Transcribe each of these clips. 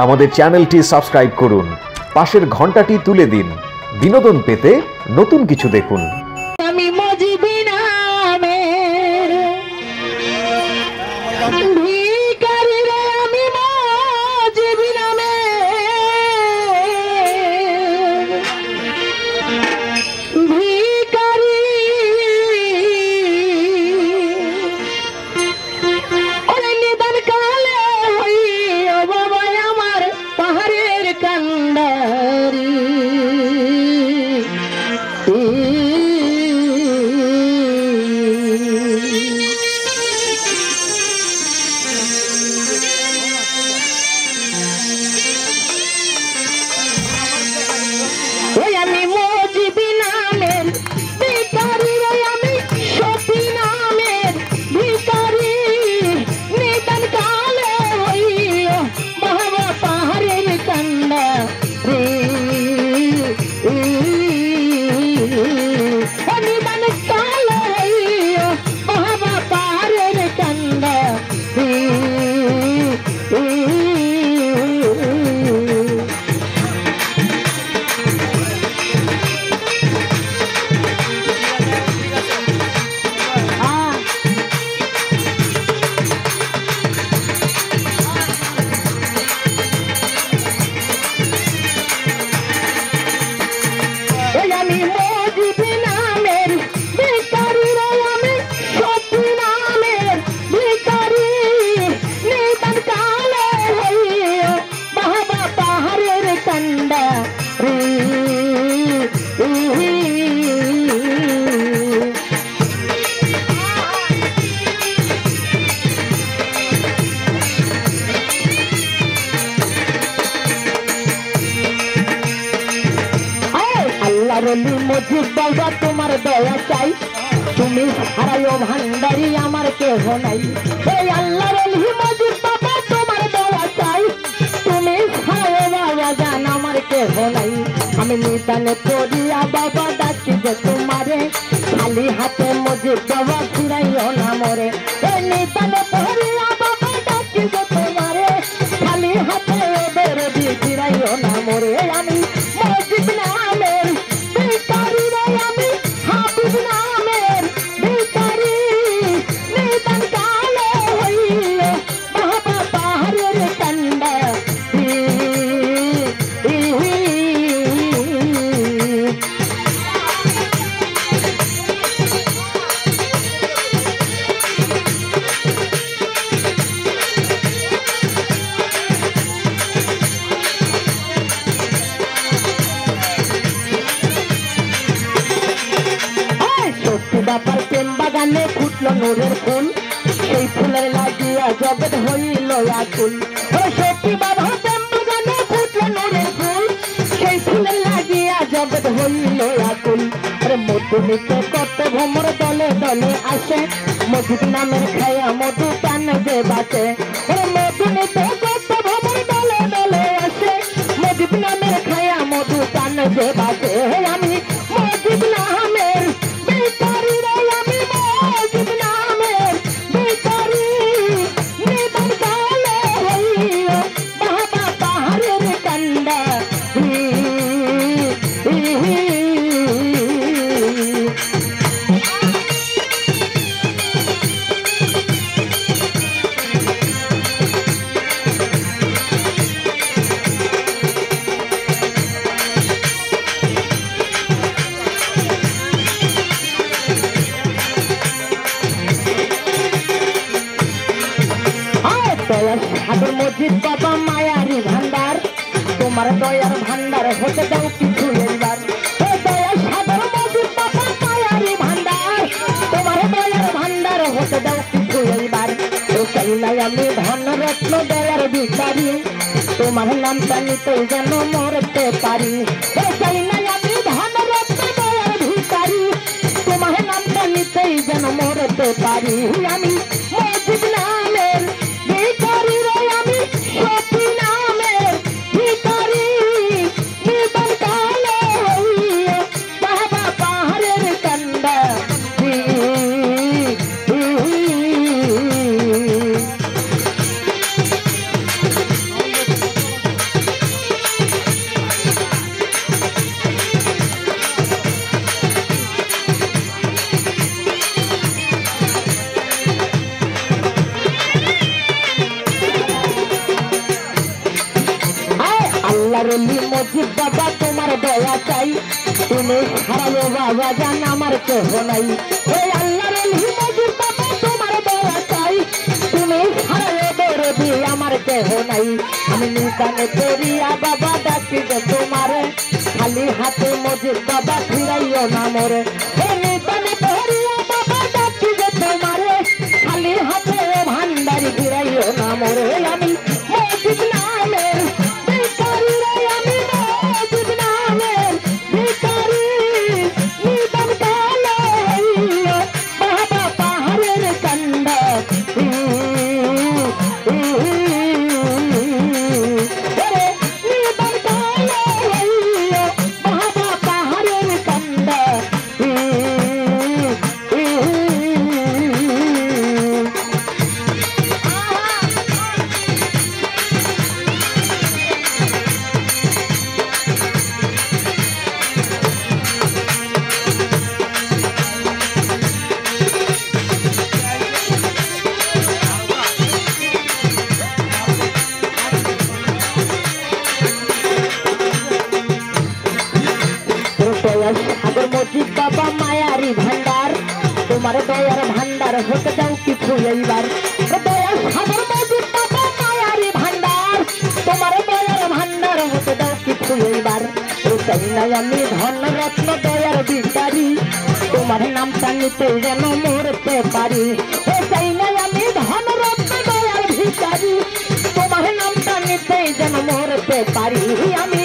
আমাদের চ্যানেলটি সাবস্ক্রাইব করুন। পাশের ঘন্টাটি তুলে দিন। বিনোদন পেতে নতুন কিছু দেখুন। রলি মজিদ বাবা, তোমার দয়া চাই। তুমি হারাইও ভান্ডারি, আমার কেহ নাই। আল্লাহ বলি বাবা, তোমার দয়া চাই। তুমি হারাইও বাবা, জান, আমার কেহ নাই। আমি নিদানে পড়িয়া বাবা, ডাকি যে তোমারে। খালি হাতে মজিদ বাবা, ফিরাইও না বাগানে ফুটলো নূরের ফুল। সেই ফুলের লাগিয়া জগৎ হইল আকুল। সত্যি প্রেম বাগানে ফুটলো নূরের ফুল। সেই ফুলের লাগিয়া জগৎ হইল আকুল। মধুমিতে কত ভ্রমর দলে দলে আসে। মধুর নামের খায়া মধু পান যে বাঁচে। ও মধুমিতে কত ভ্রমর দলে দলে আসে। মধুর নামের খায়া মধু পান যে বাঁচে। সাগর মজিদ বাবা মায়ারি ভান্ডার তোমার দয়ার ভান্ডার হতে দাও কিছু এইবার হে দয়ার সাগর মজিদ বাবা মায়ারি ভান্ডার তোমার দয়ার ভান্ডার হতে দাও কিছু এইবার ও চাই নাই আমি ধন রত্ন দয়ার ভিখারি তোমার নামটা নিতে যেন মরতে পারি ও চাই নাই আমি ধন রত্ন দয়ার ভিখারি তোমার নামটা নিতেই যেন মরতে পারি আমি অলি মজিদ বাবা, তোমার দয়া চাই। তুমি হারালো বাবা, জান আমার কেহ নাই। হে আল্লাহর অলি মজিদ বাবা, তোমার দয়া চাই। তুমি হারালো দরদি আমার কেহ নাই। আমি নিদানে করিয়া বাবা, ডাকি যে তোমারে। খালি হাতে মজিদ বাবা, ফিরাইও না ভান্ডার হতে দাও কিছু এইবার দয়ার সাগর মজিদ বাবা মায়ারি ভান্ডার তোমার দয়ার ভান্ডার হতে দাও কিছু এইবার ও চাই নাই আমি ধন রত্ন দয়ার বিচারি তোমার নামটা নিতে যেন মরতে পারি ও চাই নাই আমি ধন রত্ন দয়ার ভিকারি তোমার নামটা নিতে যেন মরতে পারি আমি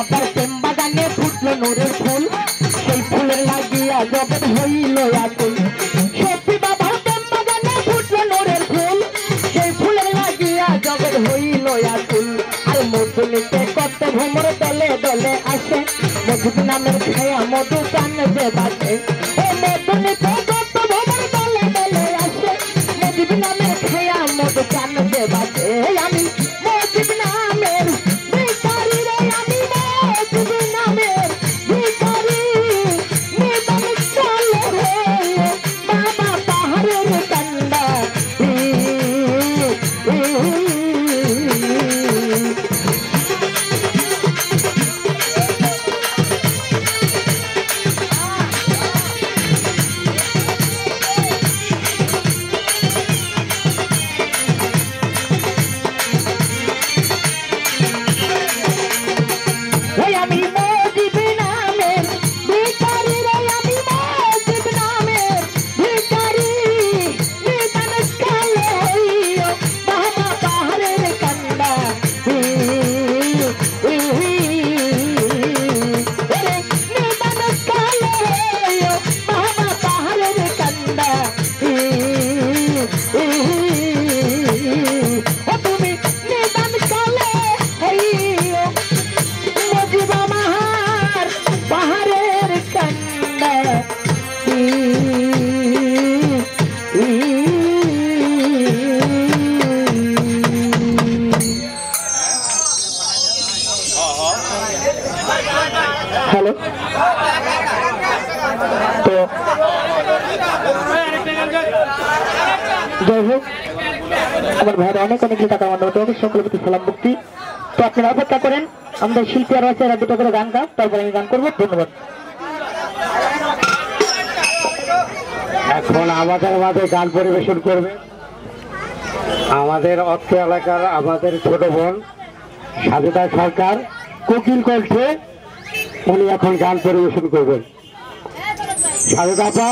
বাবার প্রেম বাগানে ফুটলো নোরের ফুল। সেই ফুলের লাগিয়া জগৎ হইল আকুল। সত্যি বাবার প্রেম বাগানে ফুটলো নোরের ফুল। সেই ফুলের লাগিয়া জগৎ হইল আকুল। আর মধুনিতে কত ভ্রমর দলে দলে আসে। মধুর নামের যাই হোক। আমার ভাইয়ের অনেক অনেক টাকা আমার নতুন সকলের প্রতি সালাম, মুক্তি। তো আপনারা অপেক্ষা করেন, আমাদের শিল্পী আর আছে এরা দুটো করে গান গান তারপরে আমি গান করব। ধন্যবাদ। এখন আমাদের মাঝে গান পরিবেশন করবে আমাদের অত্র এলাকার আমাদের ছোট বোন সাজেদা সরকার। কোকিল কণ্ঠে উনি এখন গান পরিবেশন করবেন। সাজেদা আপা